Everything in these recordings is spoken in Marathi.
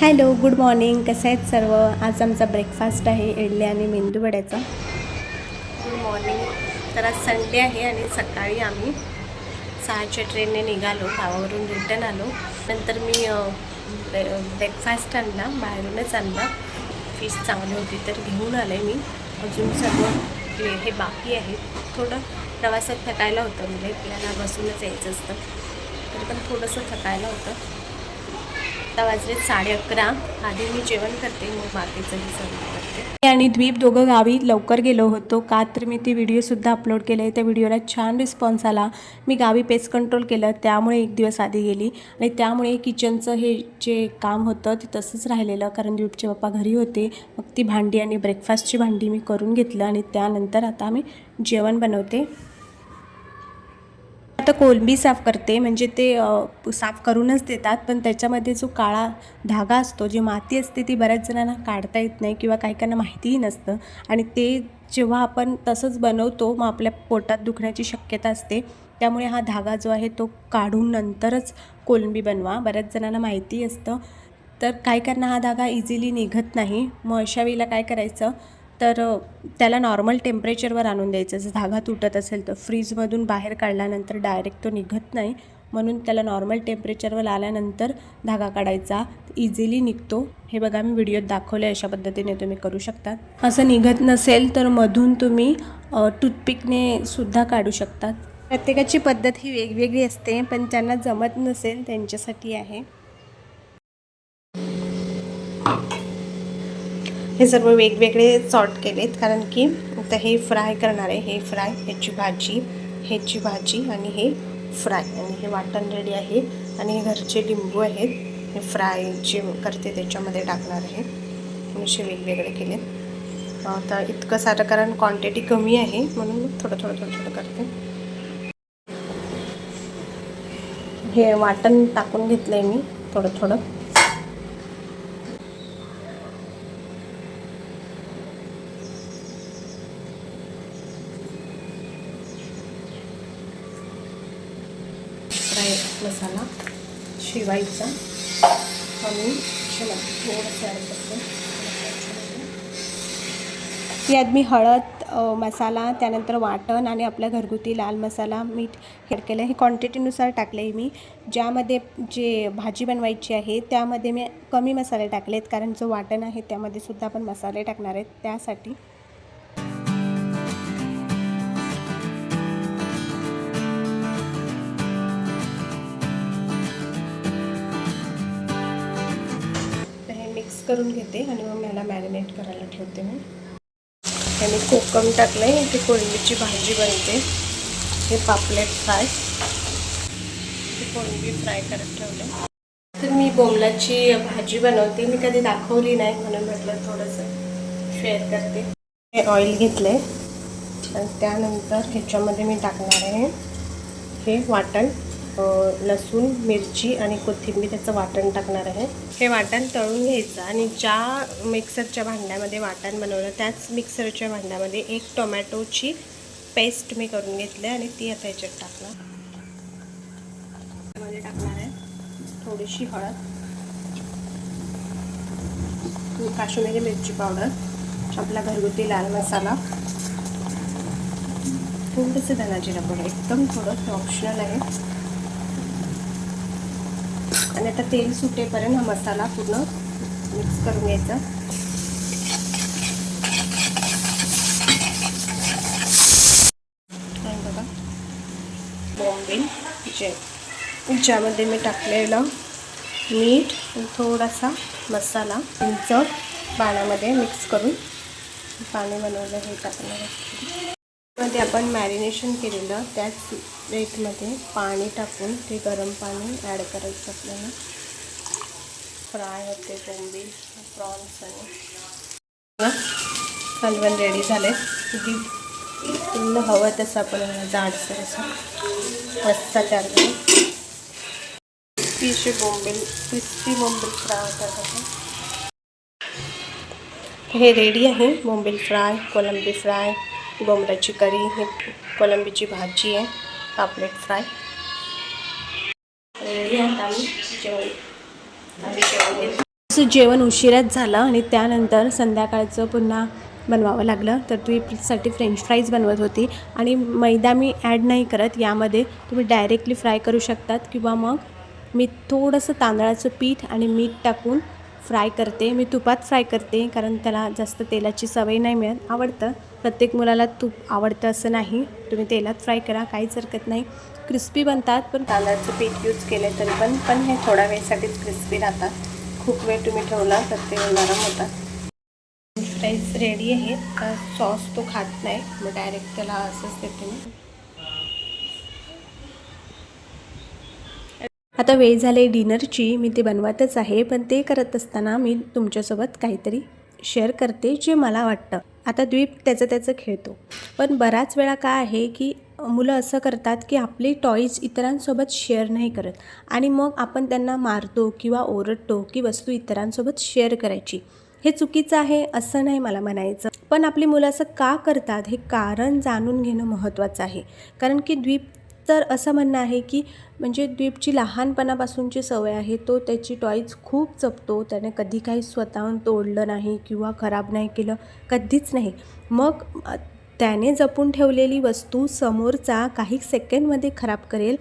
Hello good morning. कसं आहेत सर्व? आज आमचा ब्रेकफास्ट आहे इडली आणि मेंदू वड्याचा. Good morning. तर आज संडे आहे आणि सकाळी आम्ही सहाच्या ट्रेनने निघालो गावावरून रिटर्न आलो. नंतर मी ब्रेकफास्ट आणला बाहेरूनच आणला. फिश चांगली होती तर घेऊन आले मी. अजून सर्व हे हे बाकी आहे. थोडं प्रवासात थकायला होतं म्हणजे आपल्याला बसूनच यायचं असतं. तरी पण थोडंसं थकायला होतं. आता वाजले साडे अकरा. आधी मी जेवण करते मग बाकीचंही सर्व करते. आणि द्वीप दोघं गावी लवकर गेलो होतो. का तर मी ती व्हिडिओसुद्धा अपलोड केले त्या व्हिडिओला छान रिस्पॉन्स आला. मी गावी पेस्ट कंट्रोल केलं. त्यामुळे एक दिवस आधी गेली. आणि त्यामुळे किचनचं हे जे काम होतं ते तसंच राहिलेलं. कारण द्वीपचे पप्पा घरी होते. मग ती भांडी आणि ब्रेकफास्टची भांडी मी करून घेतलं. आणि त्यानंतर आता आम्ही जेवण बनवते. आता कोलंबी साफ करते म्हणजे ते साफ करूनच देतात पण त्याच्यामध्ये जो काळा धागा असतो जी माती असते ती बऱ्याच जणांना काढता येत नाही किंवा काही काहींना माहितीही नसतं. आणि ते जेव्हा आपण तसंच बनवतो मग आपल्या पोटात दुखण्याची शक्यता असते. त्यामुळे हा धागा जो आहे तो काढून नंतरच कोलंबी बनवा. बऱ्याच जणांना माहिती असतं. तर काही काहींना हा धागा इझिली निघत नाही. मग अशा वेळेला काय करायचं? तर त्याला नॉर्मल टेम्परेचरवर आणून द्यायचं. जर धागा तुटत असेल तर फ्रीजमधून बाहेर काढल्यानंतर डायरेक्ट तो निघत नाही. म्हणून त्याला नॉर्मल टेम्परेचरवर आल्यानंतर धागा काढायचा. इझिली निघतो. हे बघा मी व्हिडिओत दाखवले अशा पद्धतीने तुम्ही करू शकता. असं निघत नसेल तर मधून तुम्ही टूथपिकने सुद्धा काढू शकतात प्रत्येकाची पद्धत ही वेगवेगळी असते पण ज्यांना जमत नसेल त्यांच्यासाठी आहे. हे सर्व वेगवेगळे सॉर्ट केलेत. कारण की आता हे फ्राय करणार आहे. हे फ्राय ह्याची भाजी ह्याची भाजी आणि हे फ्राय आणि हे वाटण रेडी आहे. आणि हे घरचे लिंबू आहेत. हे फ्राय जे करते त्याच्यामध्ये टाकणार आहे. असे वेगवेगळे केले आता इतकं सारं कारण क्वांटिटी कमी आहे. म्हणून थोडं थोडं थोडं थोडं करते. हे वाटण टाकून घेतलं आहे मी. थोडं थोडं फ्राय मसाला शिवायचा. आम्ही शिवाय थोडंसं ॲड करतो. यात मी हळद मसाला त्यानंतर वाटण आणि आपल्या घरगुती लाल मसाला मीठ ॲड केलं. हे क्वांटिटीनुसार टाकले आहे मी. ज्यामध्ये जे भाजी बनवायची आहे त्यामध्ये मी कमी मसाले टाकले आहेत कारण जो वाटण आहे त्यामध्ये सुद्धा आपण मसाले टाकणार आहेत. त्यासाठी करून घेते आणि मग मला मॅरिनेट करायला ठेवते मी. आणि कोकम टाकलं आहे इथे कोळंबीची भाजी बनते. हे पापलेट फ्राय. हे कोळंबी फ्राय करत ठेवले तर मी बोमलाची भाजी बनवते. मी कधी दाखवली नाही म्हणून म्हटलं थोडंसं शेअर करते. हे ऑइल घेतलं आहे आणि त्यानंतर ह्याच्यामध्ये मी टाकणार आहे हे वाटण. लसूण मिरची आणि कोथिंबीर त्याचं वाटण टाकणार आहे. हे वाटण तळून घ्यायचं आणि ज्या मिक्सरच्या भांड्यामध्ये वाटण बनवलं त्याच मिक्सरच्या भांड्यामध्ये एक टोमॅटोची पेस्ट मी करून घेतली आणि ती आता याच्यात टाकणार. टाकणार आहे थोडीशी हळद काश्मीरी मिरची पावडर आपला घरगुती लाल मसाला. थोडंसं धनाजिरा पावडर एकदम थोडं ऑप्शनल आहे. आणि आता तेल सुटेपर्यंत हा मसाला पूर्ण मिक्स करून घ्यायचा. बघा बॉम्बे जे ज्यामध्ये मी टाकलेलं मीठ आणि थोडासा मसाला इंच पाण्यामध्ये मिक्स करून पाणी बनवलं हे टाकणार मध्ये आपण मॅरिनेशन केलेलं त्याच रेटमध्ये पाणी टाकून ते गरम पाणी ॲड करायचं आपल्याला. फ्राय होते बोंबील प्रॉन्स आणि हलवण रेडी झाले. किती पूर्ण हवं तसं आपण जाडसर असं रस्सा तयार करू क्रिस्पी बोंबील क्रिस्पी बोंबील फ्राय करतात हे रेडी आहे. बोंबील फ्राय कोलंबी फ्राय बोंबलाची करी ही कोलंबीची भाजी आहे पापलेट फ्राय. रेडी आम्ही जेवण आम्ही जेवण उशिराच झालं आणि त्यानंतर संध्याकाळचं पुन्हा बनवावं लागलं. तर द्वीपसाठी फ्रेंच फ्राईज बनवत होती. आणि मैदा मी ॲड नाही करत. यामध्ये तुम्ही डायरेक्टली फ्राय करू शकतात. किंवा मग मी थोडंसं तांदळाचं पीठ आणि मीठ टाकून फ्राय करते मी तुपात फ्राय करते कारण त्याला जास्त तेलाची सवय नाही मिळत. आवडतं. प्रत्येक मुलाला तूप आवडतं असं नाही. तुम्ही तेलात फ्राय करा काहीच हरकत नाही. क्रिस्पी बनतात पण तांदळाचं पीठ यूज केलं तरी पण पण हे थोड्या वेळेसाठीच क्रिस्पी राहतात. खूप वेळ तुम्ही ठेवला तर ते नरम होतात फ्राईज रेडी आहे तर सॉस तो खात नाही. मग डायरेक्ट त्याला असंच देते मी. आता वेळ झाले डिनरची मी ते बनवतच आहे पण ते करत असताना मी तुमच्यासोबत काहीतरी शेअर करते जे मला वाटतं. आता द्वीप त्याचं त्याचं खेळतो. पण बराच वेळा काय आहे की मुलं असं करतात की आपली टॉईज इतरांसोबत शेअर नाही करत. आणि मग आपण त्यांना मारतो किंवा ओरडतो की वस्तू इतरांसोबत शेअर करायची. हे चुकीचं आहे असं नाही मला म्हणायचं. पण आपली मुलं असं का करतात हे कारण जाणून घेणं महत्त्वाचं आहे. कारण की द्वीप तर असं म्हणणं आहे की म्हणजे द्वीपची लहानपणापासूनची सवय आहे तो त्याची टॉईज खूप जपतो त्याने कधी काही स्वतःहून तोडलं नाही किंवा खराब नाही केलं कधीच नाही. मग त्याने जपून ठेवलेली वस्तू समोरचा काही सेकंडमध्ये खराब करेल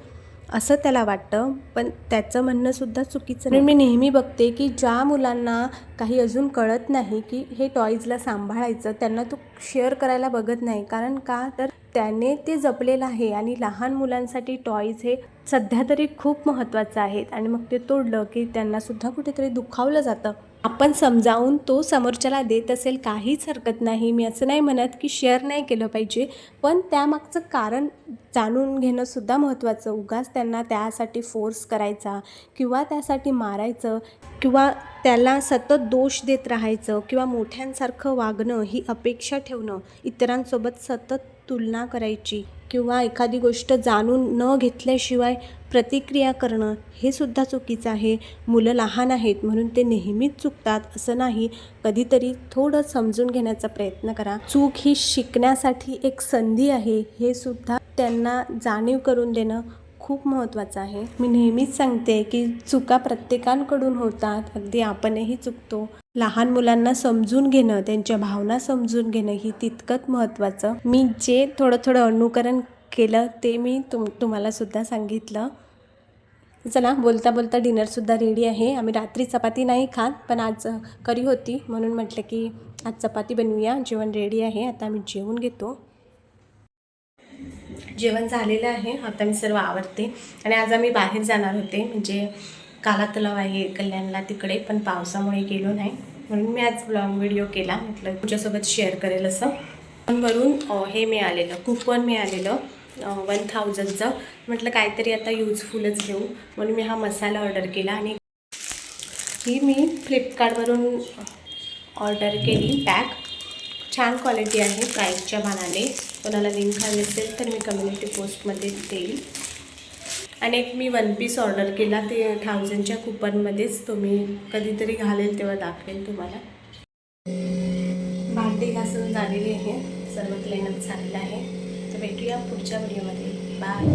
असं त्याला वाटतं. पण त्याचं म्हणणंसुद्धा चुकीचं नाही. मी नेहमी बघते की ज्या मुलांना काही अजून कळत नाही की हे टॉईजला सांभाळायचं त्यांना तो शेअर करायला बघत नाही. कारण का? तर त्याने ते जपलेलं आहे आणि लहान मुलांसाठी टॉईज हे सध्या तरी खूप महत्त्वाचं आहेत. आणि मग ते तोडलं की त्यांनासुद्धा कुठेतरी दुखावलं जातं. आपण समजावून तो समोरच्याला देत असेल काहीच हरकत नाही. मी असं नाही म्हणत की शेअर नाही केलं पाहिजे. पण त्यामागचं कारण जाणून घेणंसुद्धा महत्त्वाचं. उगाच त्यांना त्यासाठी फोर्स करायचा किंवा त्यासाठी मारायचं किंवा त्याला सतत दोष देत राहायचं किंवा मोठ्यांसारखं वागणं ही अपेक्षा ठेवणं इतरांसोबत सतत तुलना करायची किंवा एखादी गोष्ट जाणून न घेतल्याशिवाय प्रतिक्रिया करणं हे सुद्धा चुकीचं आहे. मुलं लहान आहेत म्हणून ते नेहमीच चुकतात असं नाही. कधीतरी थोडं समजून घेण्याचा प्रयत्न करा. चूक ही शिकण्यासाठी एक संधी आहे हे सुद्धा त्यांना जाणीव करून देणं खूप महत्त्वाचं आहे. मी नेहमीच सांगते की चुका प्रत्येकांकडून होतात. अगदी आपणही चुकतो. लहान मुलांना समजून घेणं त्यांच्या भावना समजून घेणं ही तितकंच महत्त्वाचं. मी जे थोडं थोडं अनुकरण केलं ते मी तुम तुम्हाला सुद्धा सांगितलं. चला बोलता बोलता डिनरसुद्धा रेडी आहे. आम्ही रात्री चपाती नाही खात पण आज करी होती. म्हणून म्हटलं की आज चपाती बनवूया. जेवण रेडी आहे. आता आम्ही जेवून घेतो. जेवण झालेलं आहे. आता मी सर्व आवडते आणि आज आम्ही बाहेर जाणार होते. म्हणजे काला तलाव आहे कल्याणला तिकडे पण पावसामुळे गेलो नाही. म्हणून मी आज ब्लॉग व्हिडिओ केला. म्हटलं तुझ्यासोबत शेअर करेल असं. पण वरून हे मिळालेलं कुपन मिळालेलं वन थाउजंडचं म्हटलं काहीतरी आता यूजफुलच घेऊ. म्हणून मी हा मसाला ऑर्डर केला आणि ही मी फ्लिपकार्टवरून ऑर्डर केली पॅक छान क्वालिटी आहे प्राईसच्या मानाने. कोणाला लिंक हवी असेल तर मी कम्युनिटी पोस्टमध्ये देईल. आणि एक मी वन पीस ऑर्डर केला ते थाउजंडच्या कुपनमध्येच तुम्ही कधीतरी घालेल तेव्हा दाखवेल तुम्हाला. भांडी घासून झालेली आहे सर्व क्लीनअप झालेलं आहे. तर भेटूया पुढच्या व्हिडिओमध्ये बाय